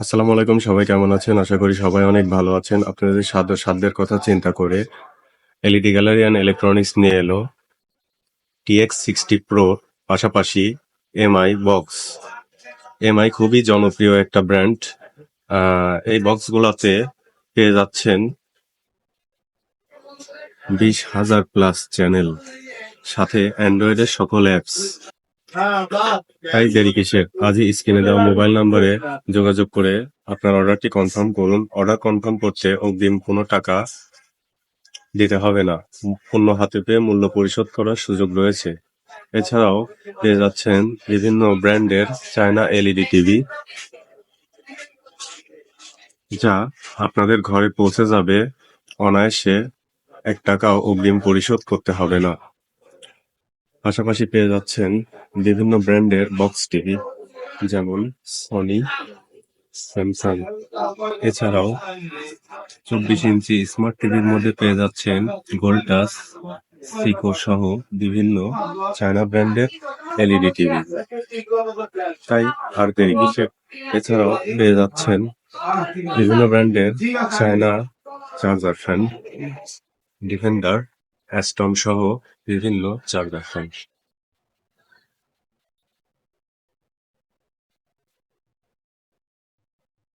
আসসালামু আলাইকুম, সবাই কেমন আছেন? আশা করি সবাই অনেক ভালো আছেন। আপনাদের সাধ্য সাধ্যের কথা চিন্তা করে এলইডি গ্যালারি অ্যান্ড ইলেকট্রনিক্স নিয়ে এলো টিএক্স সিক্সটি প্রো পাশাপাশি এমআই বক্স। এমআই খুবই জনপ্রিয় একটা ব্র্যান্ড। এই বক্সগুলোতে পেয়ে যাচ্ছেন বিশ হাজার প্লাস চ্যানেল, সাথে অ্যান্ড্রয়েডের সকল অ্যাপস। তাই দেরি কিসের আজই স্ক্রিনে দেওয়া মোবাইল নম্বরে যোগাযোগ করে আপনার অর্ডারটি কনফার্ম করুন। অর্ডার কনফার্ম করতে অগ্রিম কোনো টাকা দিতে হবে না। পণ্য হাতে পেয়ে মূল্য পরিশোধ করার সুযোগ রয়েছে। এছাড়াও পেয়ে যাচ্ছেন বিভিন্ন ব্র্যান্ডের চায়না এলইডি টিভি, যা আপনাদের ঘরে পৌঁছে যাবে। অনায়াসে এক টাকাও অগ্রিম পরিশোধ করতে হবে না। পাশাপাশি পেয়ে যাচ্ছেন বিভিন্ন ব্র্যান্ডের বক্স টিভি, যেমন সনি স্যামসাং এছাড়াও চব্বিশ ইঞ্চি স্মার্ট টিভির মধ্যে পেয়ে যাচ্ছেন গোল্টাস সিকো সহ বিভিন্ন চায়না ব্র্যান্ডের এলইডি টিভি। তাই আর দেরি কিসের এছাড়াও পেয়ে যাচ্ছেন বিভিন্ন ব্র্যান্ডের China charger fan Defender Aston সহ বিভিন্ন চার্জার ফ্যান